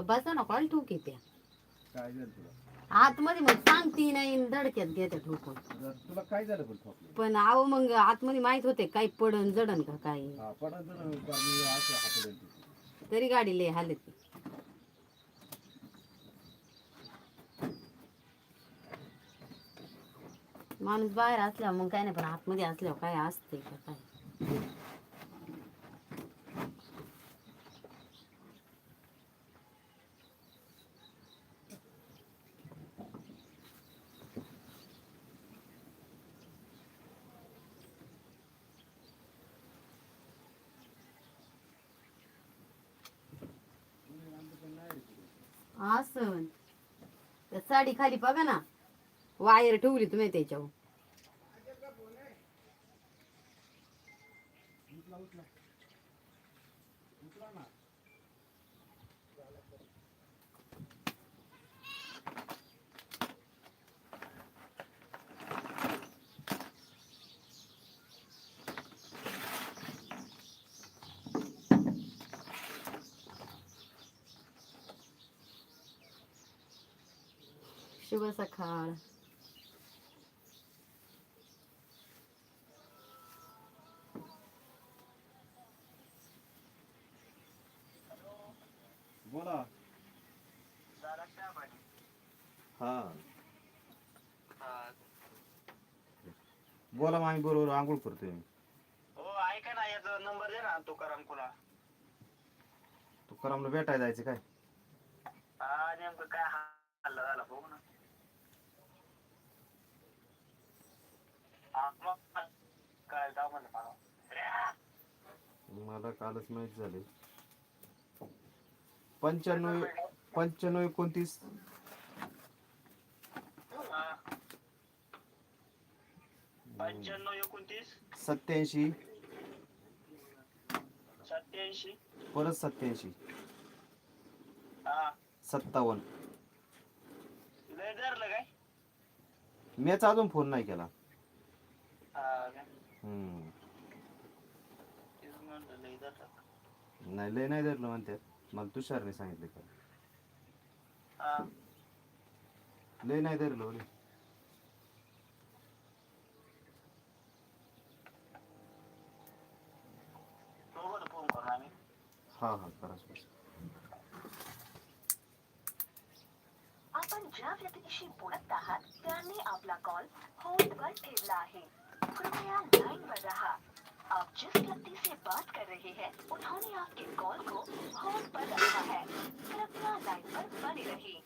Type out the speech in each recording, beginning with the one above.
हो गबाचा ना कॉल ठोक त्या. काय झालं तुला? आतमध्ये मग सांगती नाही आणि धडक्यात घेते ठोकून. जर तुला काय झालं पण ठोकलं? पण आहो मग आतमध्ये माहीत होते काही पडन जडन का काय हा पडा जर मी असं हाताळेल तिथे. तरी गाडी लय हालत माणूस बाहेर असल्यावर मग काय नाही पण आतमध्ये असल्यावर काय असते का काय? असं साडी खाली बघा ना वायर ठेवली तुम्ही त्याच्यावर. शुभ सकाळ बोला. हा. बोला मग आम्ही बरोबर आंघोळ करतोय मी. हो ऐका ना याचा नंबर दे ना तुकाराम कुला. तू करामला भेटायला जायचं काय? हा नेमकं काय हल्ला झाला बघू ना हा, मग काय जाऊ म्हणलं मला कालच माहीत झाले. पंच्याण्णव पंच्याण्णव एकोणतीस. पंच्याण्णव एकोणतीस. सत्याऐंशी सत्याऐंशी परत सत्याऐंशी सत्तावन्न. काय? मीच अजून फोन नाही केला हा काय? हम्म. तेच म्हणलं लय धरलं नाही लय नाही धरलं म्हणतात मला तुषारने सांगितलं का? हा. लय नाही धरलं म्हणे. फोन करू आम्ही. हा हा करा सर. आपण ज्या व्यक्तीशी बोलत आहात त्यांनी आपला कॉल होल्ड वर ठेवला आहे. कृपया लाइन पर रहा. आप जिस व्यक्ति से बात कर रहे हैं उन्होंने आपके कॉल को होल्ड पर रखा है। कृपया लाइन पर बने रहिए।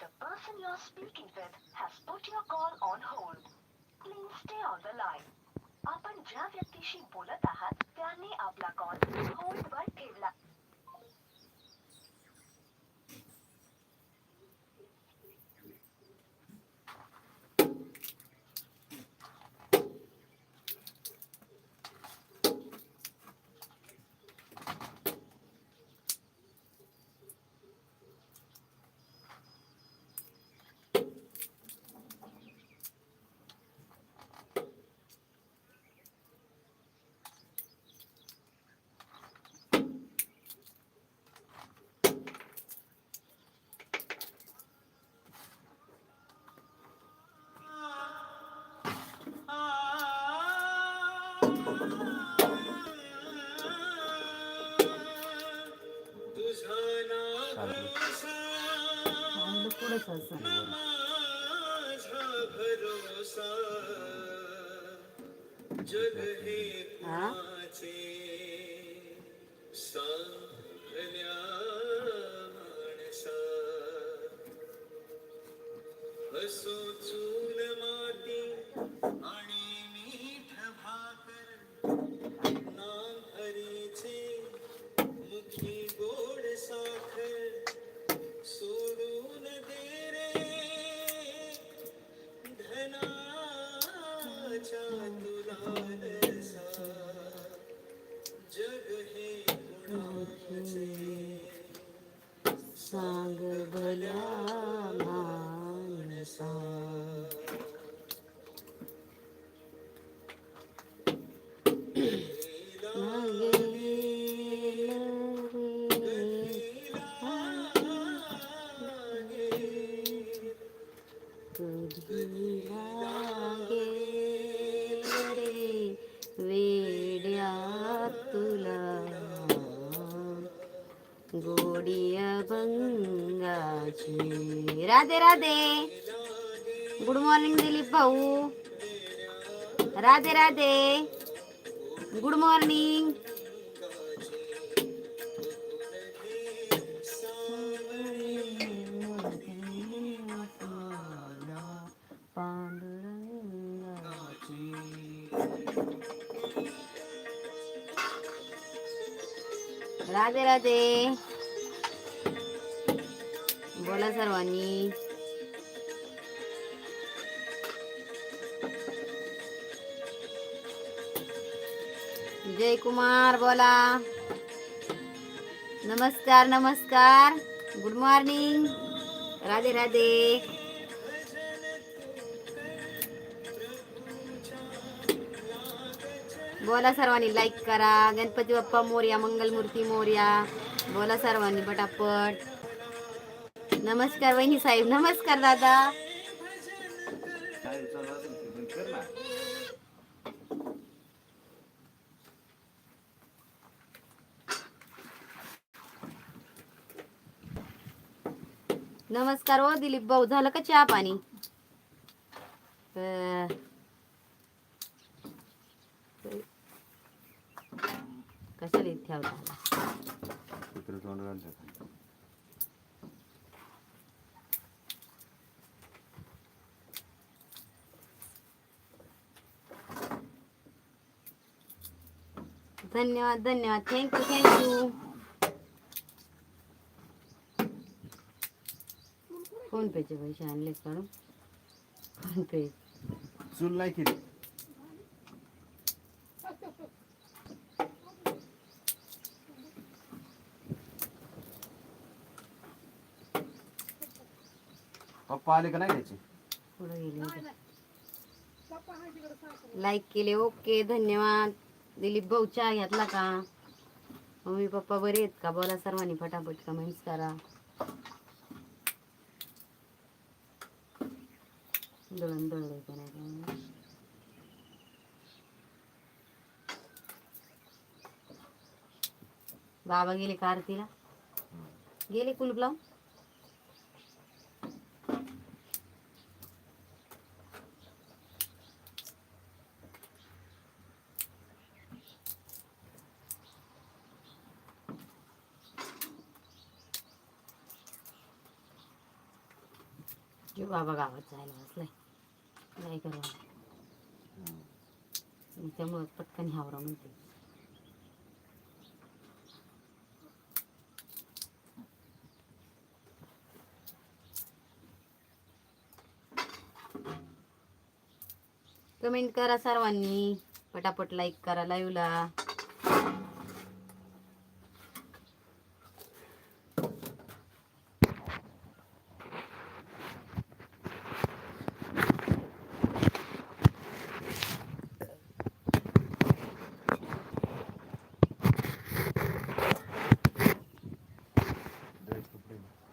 The person you are speaking with has put your call on hold please stay on the line आपण ज्या व्यक्तीशी बोलत आहात त्यांनी आपला कॉल होल्ड वर ठेवला. पुढंच असं. हा गोडी अभंगाची राधे राधे. गुड मॉर्निंग दिलीप भाऊ. Radhe Radhe. Good morning Radhe Radhe. बोला सर्वांनी. जय कुमार बोला. नमस्कार नमस्कार. Good morning. राधे राधे. बोला सर्वांनी लाईक करा. गणपती बाप्पा मोर्या मंगलमूर्ती मोर्या. बोला सर्वांनी पटापट. नमस्कार वहिनी साहेब नमस्कार दादा. नमस्कार हो दिलीप भाऊ झालं का चहा पाणी? कशाला इथे तोंड घालतात धन्यवाद धन्यवाद. थँक्यू थँक्यू फोन पेचे पैसे आणले काढून. फोन पे चूल नाही केली. पप्पा आले का नाही त्याचे पुढे गेले लाईक केले ओके धन्यवाद. दिलीप भाऊ चहा घेतला का? मम्मी पप्पा बरे आहेत का? बोला सर्वांनी फटाफट कमेंट्स करा. दळण दळलंय का नाही? बाबा गेले का आरतीला? गेले कुलूप लावून? जो बाबा गावात जायला बसलाय नाही करा त्यामुळं पटकन ह्यावर म्हणते. कमेंट करा सर्वांनी. पटापट लाईक करा लाईव्हला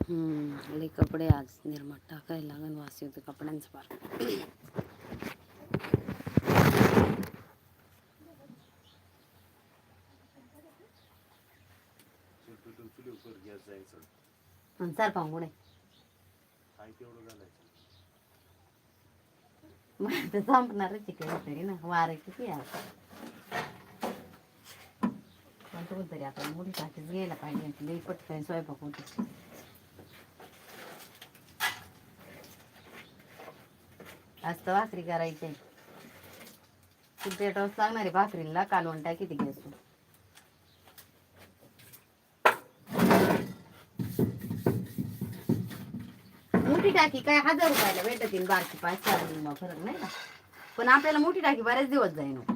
कपडे लय कपडे आज निर्माण टाकायला लागन वास होते कपड्यांचं फार. सर पाहुणे चुलीवर चार तर संपणारच आहे तरी ना. वारं किती आता. पण तरी आता मोठी टाकीच घ्यायला पाहिजे लई पटकन स्वयंपाक होतो. आज तर भाकरी करायची आहे. ती पेटवच लागणार आहे भाकरीला कालवण टाकी ती गॅस मोठी टाकी काय हजार रुपयाला भेटतील बारकी पाच चार फरक नाही का? पण आपल्याला मोठी टाकी बरेच दिवस जाईन हो.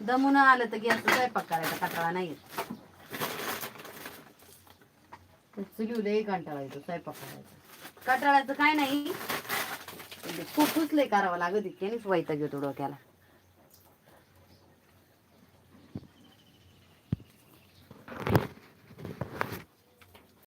दमून आलं तर गॅस स्वयंपाक करायचा कटाळा नाही येत. दे एक कंटाळा येतो स्वयंपाक करायचा. कटाळाचं काय नाही. पण खूप उचलंय करावं लागत इतक्यानेच वैताग येतो डोक्याला.